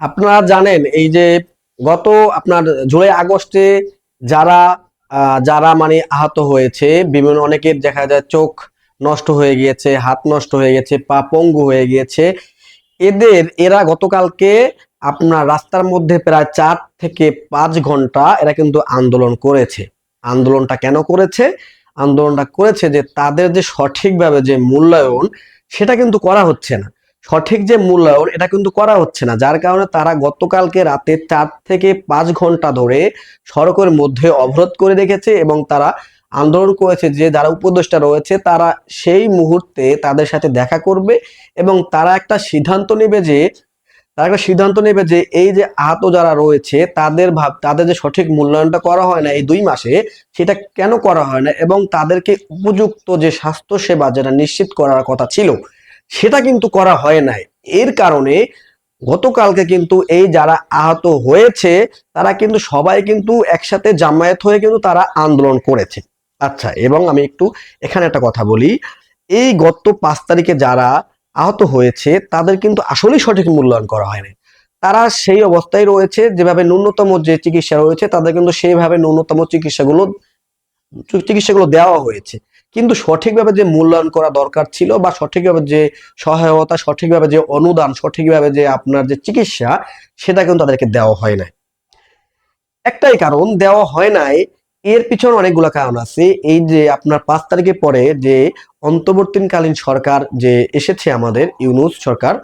আপনারা জানেন এই যে গত আপনার জুলাই, আগস্টে যারা যারা মানে আহত হয়েছে, বিভিন্ন অনেকের দেখা যায় চোখ নষ্ট হয়ে গিয়েছে, হাত নষ্ট হয়ে গেছে, পা পঙ্গু হয়ে গিয়েছে। এদের, এরা গতকালকে আপনার রাস্তার মধ্যে প্রায় চার থেকে পাঁচ ঘণ্টা এরা কিন্তু আন্দোলন করেছে। আন্দোলনটা কেন করেছে? আন্দোলনটা করেছে যে তাদের যে সঠিকভাবে যে মূল্যায়ন, সেটা কিন্তু করা হচ্ছে না। সঠিক যে মূল্যায়ন, এটা কিন্তু করা হচ্ছে না। যার কারণে তারা গতকালকে রাতে চার থেকে পাঁচ ঘণ্টা ধরে সড়কের মধ্যে অবরোধ করে রেখেছে এবং তারা আন্দোলন করেছে যে যারা উপদেষ্টা রয়েছে, তারা সেই মুহূর্তে তাদের সাথে দেখা করবে এবং তারা একটা সিদ্ধান্ত নেবে যে, তারা একটা সিদ্ধান্ত নেবে যে এই যে আহত যারা রয়েছে, তাদের ভাব, তাদের যে সঠিক মূল্যায়নটা করা হয় না এই দুই মাসে, সেটা কেন করা হয় না এবং তাদেরকে উপযুক্ত যে স্বাস্থ্য সেবা যেটা নিশ্চিত করার কথা ছিল সেটা কিন্তু করা হয় নাই। এর কারণে গতকালকে কিন্তু এই যারা আহত হয়েছে, তারা কিন্তু সবাই কিন্তু একসাথে জামায়াত হয়ে কিন্তু তারা আন্দোলন করেছে। আচ্ছা এবং আমি একটু এখানে একটা কথা বলি। এই গত পাঁচ তারিখে যারা আহত হয়েছে, তাদের কিন্তু আসলেই সঠিক মূল্যায়ন করা হয়নি। তারা সেই অবস্থায় রয়েছে, যেভাবে ন্যূনতম যে চিকিৎসা রয়েছে, তাদের কিন্তু সেইভাবে ন্যূনতম চিকিৎসাগুলো চিকিৎসাগুলো দেওয়া হয়েছে। কিন্তু সঠিকভাবে যে মূল্যায়ন করা দরকার ছিল বা সঠিকভাবে যে সহায়তা, সঠিকভাবে যে অনুদান, সঠিকভাবে যে আপনার যে চিকিৎসা, সেটা কিন্তু তাদেরকে দেওয়া হয় নাই। একটাই কারণ, দেওয়া হয় নাই, এর পিছনে অনেকগুলো কারণ আছে। এই যে আপনার পাঁচ তারিখের পরে যে অন্তর্বর্তীকালীন সরকার যে এসেছে আমাদের, ইউনুস সরকার,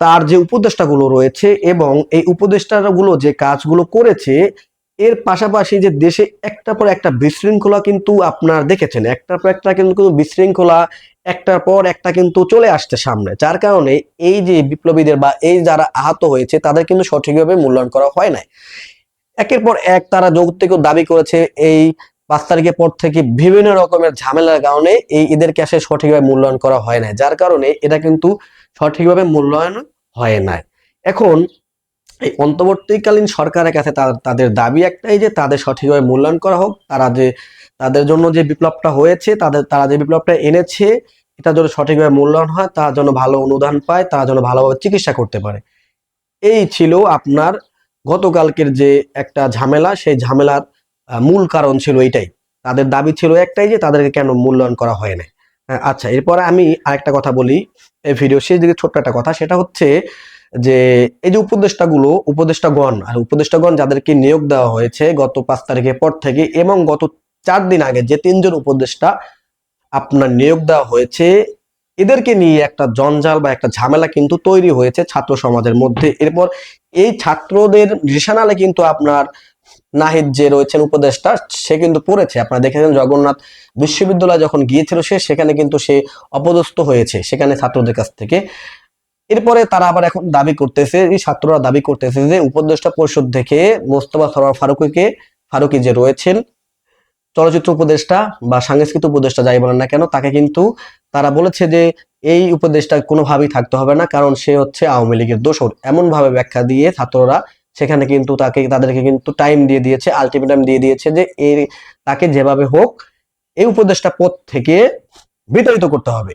তার যে উপদেষ্টাগুলো রয়েছে এবং এই উপদেষ্টাগুলো যে কাজগুলো করেছে এর পাশাপাশি যে দেশে একটা পর একটা বিশৃঙ্খলা কিন্তু আপনার দেখেছেন, একটার পর একটা কিন্তু বিশৃঙ্খলা, একটার পর একটা কিন্তু চলে আসছে সামনে। যার কারণে এই যে বিপ্লবীদের বা এই যারা আহত হয়েছে, তাদের কিন্তু সঠিকভাবে মূল্যায়ন করা হয় নাই। একের পর এক তারা যৌক্তিক দাবি করেছে, এই পাঁচ তারিখের পর থেকে বিভিন্ন রকমের ঝামেলার কারণে এই ঈদের ক্যাশে সঠিকভাবে মূল্যায়ন করা হয় না যার কারণে এটা কিন্তু সঠিকভাবে মূল্যায়ন হয় নাই। এখন এই অন্তর্বর্তীকালীন সরকারের কাছে তাদের দাবি একটাই যে তাদের সঠিকভাবে মূল্যায়ন করা হোক তারা যে তাদের জন্য যে বিপ্লবটা হয়েছে তাদের তারা যে বিপ্লবটা এনেছে এটা যেন সঠিকভাবে মূল্যায়ন হয় তার জন্য ভালো অনুদান পায় তারা যেন ভালোভাবে চিকিৎসা করতে পারে। এই ছিল আপনার গতকালকের যে একটা ঝামেলা সেই ঝামেলার মূল কারণ ছিল এটাই তাদের দাবি ছিল একটাই যে তাদেরকে কেন মূল্যায়ন করা হয় না হ্যাঁ, আচ্ছা এরপরে আমি আরেকটা কথা বলি এই ভিডিও শেষ দিকে ছোট্ট একটা কথা সেটা হচ্ছে যে এই যে উপদেষ্টাগুলো, উপদেষ্টাগণ, আর উপদেষ্টাগণ যাদেরকে নিয়োগ দেওয়া হয়েছে গত পাঁচ তারিখের পর থেকে এবং গত চার দিন আগে যে তিনজন উপদেষ্টা আপনার নিয়োগ দেওয়া হয়েছে, এদেরকে নিয়ে একটা জঞ্জাল বা একটা ঝামেলা কিন্তু তৈরি হয়েছে ছাত্র সমাজের মধ্যে। এরপর এই ছাত্রদের রেশানালে কিন্তু আপনার নাহিদ যে রয়েছেন উপদেষ্টা, সে কিন্তু পড়েছে। আপনারা দেখেছেন জগন্নাথ বিশ্ববিদ্যালয় যখন গিয়েছিল সে, সেখানে কিন্তু সে অপদস্থ হয়েছে, সেখানে ছাত্রদের কাছ থেকে। এরপরে তারা আবার এখন দাবি করতেছে, এই ছাত্ররা দাবি করতেছে যে উপদেষ্টা পরিষদ থেকে মোস্তফা সরোয়ার ফারুকিকে, ফারুকি যে রয়েছেন, চলচ্চিত্র উপদেষ্টা বা সাংস্কৃতিক উপদেষ্টা যাই বলেন না কেন, তাকে কিন্তু তারা বলেছে যে এই উপদেষ্টা কোনোভাবেই থাকতে হবে না, কারণ সে হচ্ছে আওয়ামী লীগের দোষর। এমন ভাবে ব্যাখ্যা দিয়ে ছাত্ররা সেখানে কিন্তু তাকে, তাদেরকে কিন্তু টাইম দিয়ে দিয়েছে আলটিমেটাম দিয়ে দিয়েছে যে এই তাকে যেভাবে হোক, এই উপদেষ্টা পদ থেকে বিতাড়িত করতে হবে।